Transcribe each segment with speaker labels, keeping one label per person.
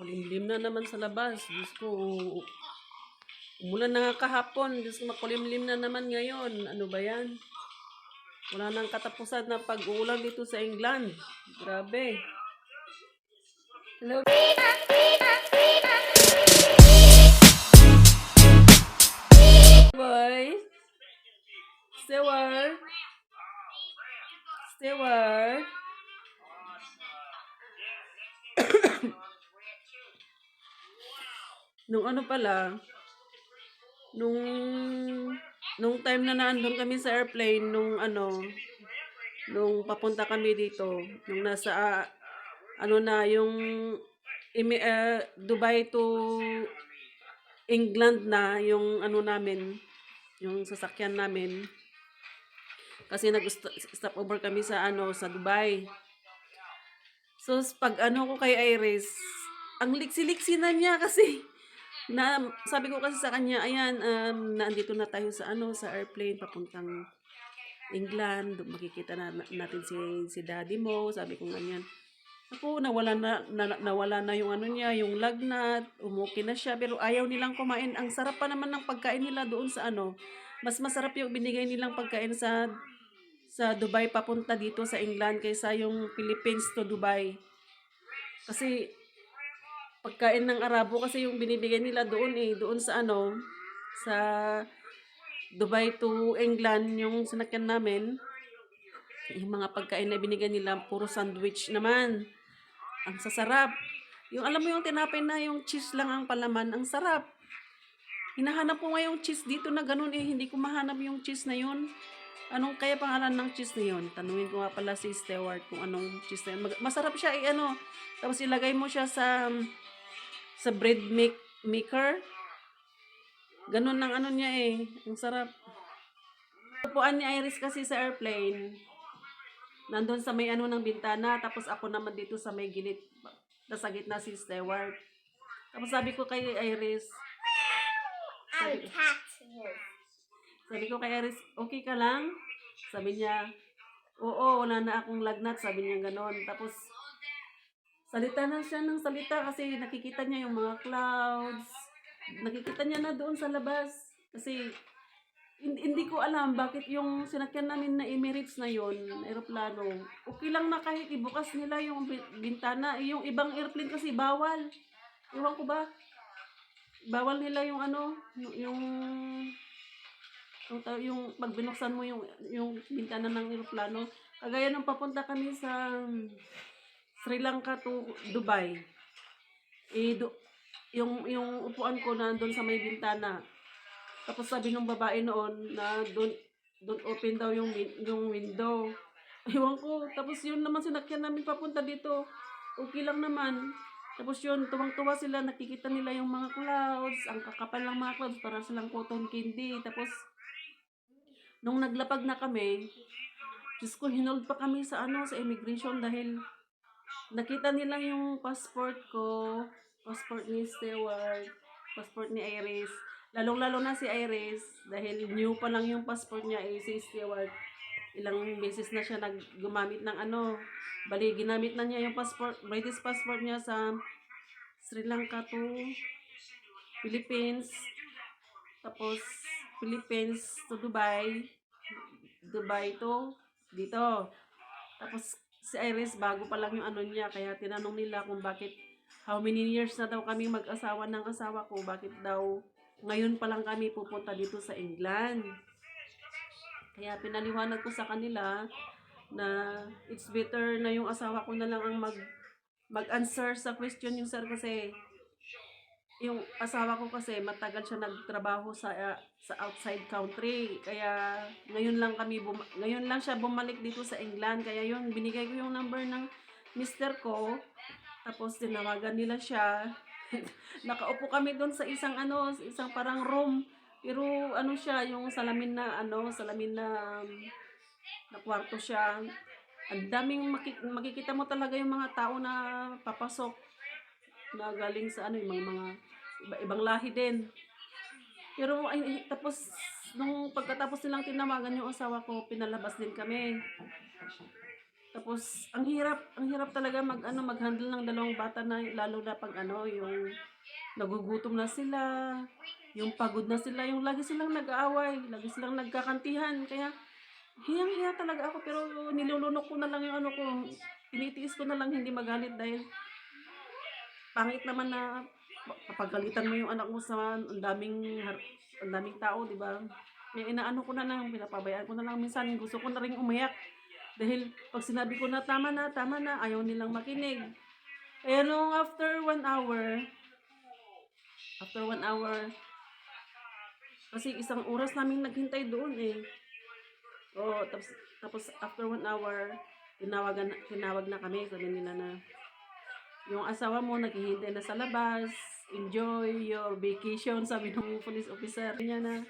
Speaker 1: Makulimlim na naman sa labas. Diyos ko, umulan na nga kahapon. Diyos ko, makulimlim na naman ngayon. Ano ba yan? Wala nang katapusan na pag-uulan dito sa England. Grabe. Hello. Nung ano pala, nung nung time na naandun kami sa airplane, nung ano, nung papunta kami dito, nung nasa, ano na, yung eh, Dubai to England na, yung ano namin, yung sasakyan namin. Kasi nag-stop over kami sa ano, sa Dubai. So, pag ano ko kay Iris, ang liksi-liksi na niya kasi na sabi ko kasi sa kanya, ayan, um, naandito na tayo sa ano, sa airplane papuntang England, makikita na, na- natin si si daddy mo, sabi ko ganyan. Ako, nawala na, na, nawala na yung ano niya, yung lagnat, umuki na siya, pero ayaw nilang kumain. Ang sarap pa naman ng pagkain nila doon sa ano, mas masarap yung binigay nilang pagkain sa sa Dubai papunta dito sa England kaysa yung Philippines to Dubai. Kasi pagkain ng Arabo kasi yung binibigay nila doon eh, doon sa ano, sa Dubai to England, yung sinakyan namin, yung mga pagkain na binigay nila, puro sandwich naman. Ang sasarap. Yung alam mo yung tinapay na yung cheese lang ang palaman, ang sarap. Hinahanap ko nga yung cheese dito na ganun eh, hindi ko mahanap yung cheese na yun. Anong kaya pangalan ng cheese na yun? Tanungin ko nga pala si Stewart kung anong cheese na yun. Mag- masarap siya eh, ano. Tapos ilagay mo siya sa sa bread make, maker. Ganun ng ano niya eh. Ang sarap. Upuan ni Iris kasi sa airplane. Nandun sa may ano ng bintana. Tapos ako naman dito sa may gilid. Nasa gitna si Stewart. Tapos sabi ko kay Iris,
Speaker 2: I'm catching
Speaker 1: sabi ko kay Iris, okay ka lang? Sabi niya, oo, wala na akong lagnat. Sabi niya ganon. Tapos, salita na siya ng salita kasi nakikita niya yung mga clouds. Nakikita niya na doon sa labas. Kasi, hindi, ko alam bakit yung sinakyan namin na Emirates na yon aeroplano, okay lang na kahit ibukas nila yung bi- bintana. Yung ibang airplane kasi bawal. Iwan ko ba? Bawal nila yung ano, yung, yung yung, ta- yung pag binuksan mo yung yung bintana ng eroplano, kagaya nung papunta kami sa um, Sri Lanka to Dubai. Eh do, yung yung upuan ko nandoon sa may bintana. Tapos sabi nung babae noon na doon doon open daw yung yung window. Ewan ko. Tapos yun naman sinakyan namin papunta dito. Okay lang naman. Tapos yun, tuwang-tuwa sila, nakikita nila yung mga clouds, ang kakapal ng mga clouds, para silang cotton candy. Tapos, nung naglapag na kami, Diyos ko, hinold pa kami sa ano, sa immigration dahil nakita nila yung passport ko, passport ni Stewart, passport ni Iris. Lalong-lalo na si Iris dahil new pa lang yung passport niya eh, si Stewart. Ilang beses na siya nag gumamit ng ano, bali ginamit na niya yung passport, British passport niya sa Sri Lanka to Philippines. Tapos Philippines to Dubai. Dubai to dito. Tapos si Iris bago pa lang yung ano niya kaya tinanong nila kung bakit how many years na daw kami mag-asawa ng asawa ko, bakit daw ngayon pa lang kami pupunta dito sa England. Kaya pinaliwanag ko sa kanila na it's better na yung asawa ko na lang ang mag mag-answer sa question yung sir kasi yung asawa ko kasi matagal siya nagtrabaho sa uh, sa outside country. Kaya ngayon lang kami ngayon lang siya bumalik dito sa England. Kaya yun binigay ko yung number ng mister ko. Tapos tinawagan nila siya. Nakaupo kami doon sa isang ano sa isang parang room. Pero ano siya yung salamin na ano salamin na um, na kwarto siya. Ang daming maki- makikita mo talaga yung mga tao na papasok na galing sa ano yung mga, mga iba, ibang lahi din. Pero ay, tapos nung pagkatapos nilang tinawagan yung asawa ko, pinalabas din kami. Tapos ang hirap, ang hirap talaga mag ano mag-handle ng dalawang bata na lalo na pag ano yung nagugutom na sila, yung pagod na sila, yung lagi silang nag-aaway, lagi silang nagkakantihan. Kaya hiyang-hiya talaga ako pero nilulunok ko na lang yung ano ko, tinitiis ko na lang hindi magalit dahil pangit naman na kapagalitan mo yung anak mo sa ang daming ang daming tao, di ba? May inaano ko na lang, pinapabayaan ko na lang minsan, gusto ko na rin umayak. Dahil pag sinabi ko na tama na, tama na, ayaw nilang makinig. Kaya nung after one hour, after one hour, kasi isang oras namin naghintay doon eh. Oo, tapos, tapos after one hour, tinawagan, tinawag na kami, sabi nila na, yung asawa mo naghihintay na sa labas, enjoy your vacation, sabi ng police officer. Niya na,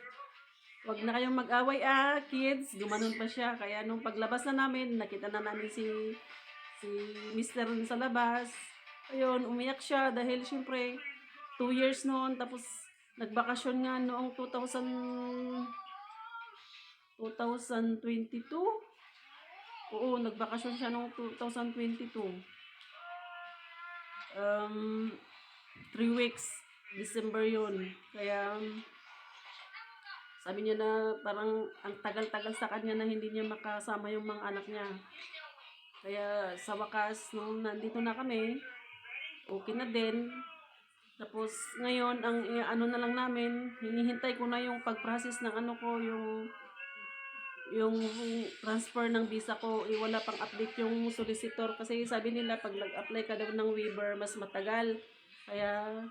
Speaker 1: wag na kayong mag-away ah, kids, gumanon pa siya, kaya nung paglabas na namin, nakita na namin si, si mister sa labas, ayun, umiyak siya dahil syempre, two years noon, tapos nagbakasyon nga noong 2000, 2022, Oo, nagbakasyon siya noong 2022. Um, three weeks, December yun. Kaya, sabi niya na parang ang tagal-tagal sa kanya na hindi niya makasama yung mga anak niya. Kaya sa wakas, nung nandito na kami, okay na din. Tapos ngayon, ang ano na lang namin, hinihintay ko na yung pag-process ng ano ko, yung yung transfer ng visa ko, eh, wala pang update yung solicitor kasi sabi nila pag nag-apply ka daw ng waiver, mas matagal. Kaya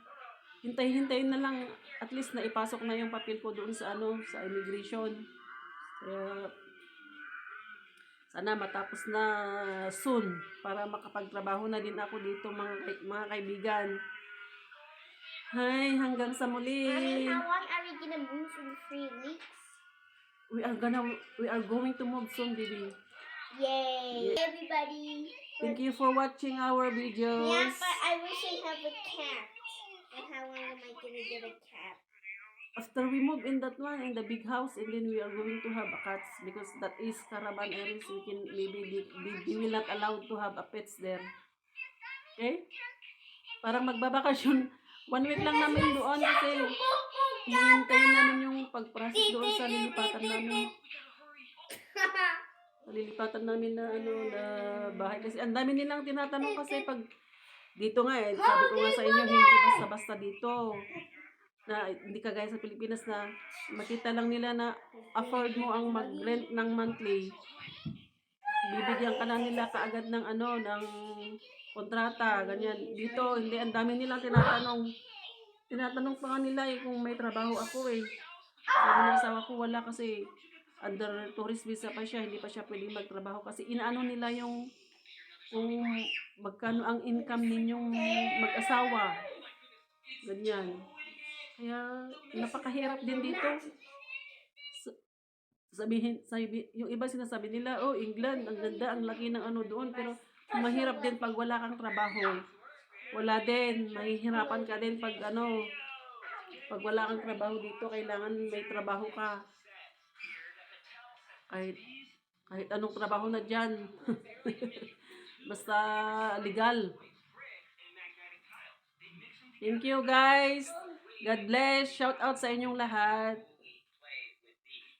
Speaker 1: hintay-hintayin na lang at least na ipasok na yung papel ko doon sa ano, sa immigration. Kaya sana matapos na soon para makapagtrabaho na din ako dito mga mga kaibigan. Hi, hanggang sa muli.
Speaker 2: Long are we gonna move in three weeks?
Speaker 1: We are gonna we are going to move soon, baby.
Speaker 2: Yay! Everybody.
Speaker 1: Thank you for watching our
Speaker 2: Yeah,
Speaker 1: videos.
Speaker 2: but I wish I have a cat. And how long am I gonna get a cat?
Speaker 1: After we move in that one in the big house, and then we are going to have a cats because that is caravan areas. We can maybe they, they, will not allow to have a pets there. Okay? Parang magbabakasyon. One week lang namin doon kasi hihintayin namin yung pag-process doon sa lilipatan namin. Sa lilipatan namin na ano na bahay. Kasi ang dami nilang tinatanong kasi pag dito nga eh sabi ko nga sa inyo hindi basta-basta dito. Na hindi kagaya sa Pilipinas na makita lang nila na afford mo ang mag-rent ng monthly. Bibigyan ka na nila kaagad ng ano ng kontrata ganyan. Dito hindi ang dami nilang tinatanong tinatanong pa nga nila eh kung may trabaho ako eh sabi ng asawa ko wala kasi under tourist visa pa siya, hindi pa siya pwedeng magtrabaho kasi inaano nila yung kung magkano ang income ninyong mag-asawa. Ganyan. Kaya napakahirap din dito. Sa- Sabihin, sabi, yung iba sinasabi nila, oh, England, ang ganda, ang laki ng ano doon, pero mahirap din pag wala kang trabaho. Wala din, mahihirapan ka din pag ano, pag wala kang trabaho dito, kailangan may trabaho ka. Kahit, kahit anong trabaho na dyan. Basta legal. Thank you guys. God bless. Shout out sa inyong lahat.